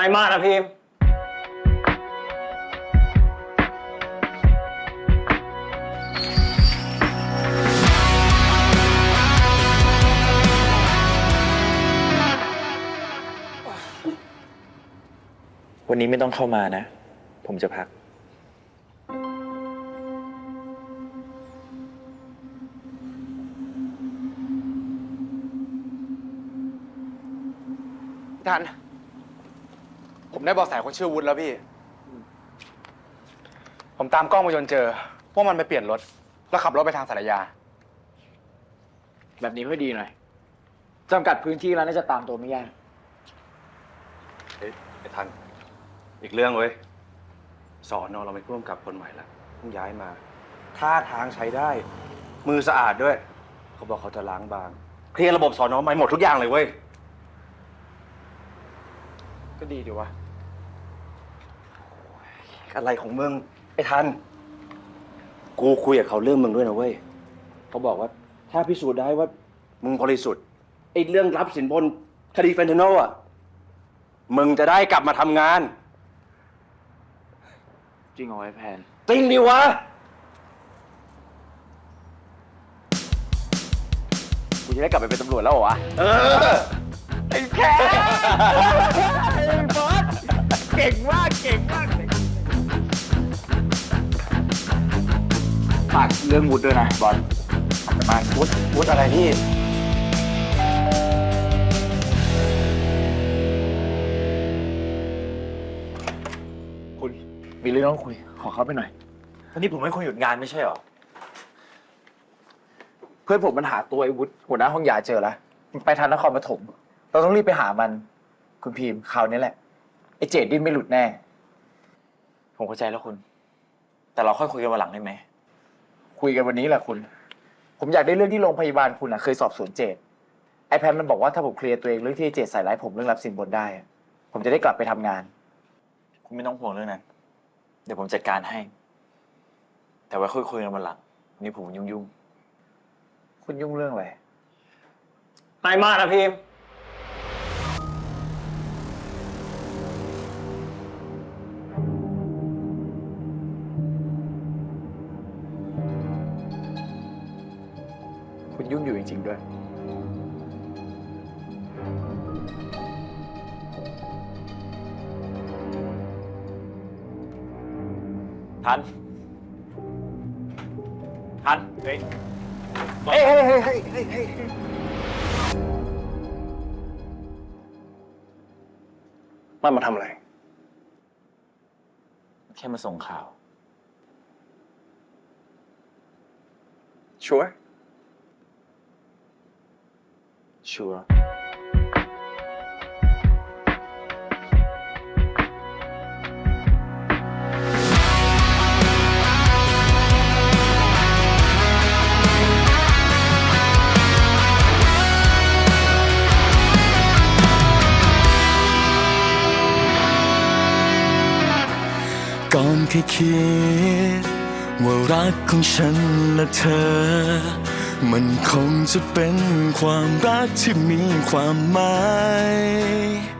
ให้มากนะพิมพ์วันนี้ไม่ต้องเข้ามานะ ผมจะพักพี่ทัน ผมได้เบาะแสคนชื่อวุฒิแล้วพี่ ผมตามกล้องวงจรเจอว่ามันไปเปลี่ยนรถ แล้วขับรถไปทางสารยา แบบนี้ค่อยดีหน่อยจำกัดพื้นที่แล้วน่าจะตามตัวไม่ยากเฮ้ยไอ้ทัน อีกเรื่องเว้ย สอนอเราไม่ร่วมกับคนใหม่ละเพิ่งย้ายมา ท่าทางใช้ได้ มือสะอาดด้วย เขาบอกเขาจะล้างบาง เคลียร์ระบบสอนอใหม่หมดทุกอย่างเลยเว้ย ก็ดีดีวะ อะไรของมึงไอ้ทัน กูคุยกับเขาเรื่องมึงด้วยนะเว้ย เขาบอกว่า ถ้าพิสูจน์ได้ว่า มึงบริสุทธิ์ไอ้เรื่องรับสินบนคดีเฟนเทนอลอะ มึงจะได้กลับมาทำงาน จริงเอาไว้แพน จริงดิวะ กูจะได้กลับไปเป็นตำรวจแล้วเหรอวะ เออ ไอ้แค่ไอ้บอส เก่งมากเก่งมากฝากเรื่องวุฒิด้วยนะบอลขอบคุณมากวุฒิวุฒิอะไรพี่คุณมีเรื่องต้องคุย ขอเข้าไปหน่อยตอนนี้ผมให้คุณหยุดงานไม่ใช่เหรอ เพื่อนผมมันหาตัวไอ้วุฒิหัวหน้าห้องยาเจอแล้วมันไปทางนครปฐมเราต้องรีบไปหามัน คุณพีมคราวนี้แหละ ไอ้เจดดิ้นไม่หลุดแน่ ผมเข้าใจแล้วคุณ แต่เราค่อยคุยกันวันหลังได้ไหม คุยกันวันนี้แหละคุณ ผมอยากได้เรื่องที่โรงพยาบาลคุณอะเคยสอบสวนเจดไอแพนมันบอกว่าถ้าผมเคลียร์ตัวเองเรื่องที่ไอ้เจดใส่ร้ายผมเรื่องรับสินบนได้อะผมจะได้กลับไปทำงาน คุณไม่ต้องห่วงเรื่องนั้น เดี๋ยวผมจัดการให้ แต่ไว้ค่อยคุยกันวันหลังวันนี่ผมยุ่งคุณยุ่งเรื่องอะไรให้มากนะพิมพ์ คุณยุ่งอยู่จริง ๆ ด้วยๆทัน ทันเฮ้ยเฮ้ยเฮ้ยเฮ้ยเฮ้ยเฮ้ยมันมาทำอะไร แค่มาส่งข่าว ชัวร์ ชัวร์ก่อนเคยคิดว่ารักของฉันและเธอ มันคงจะเป็นความรักที่มีความหมาย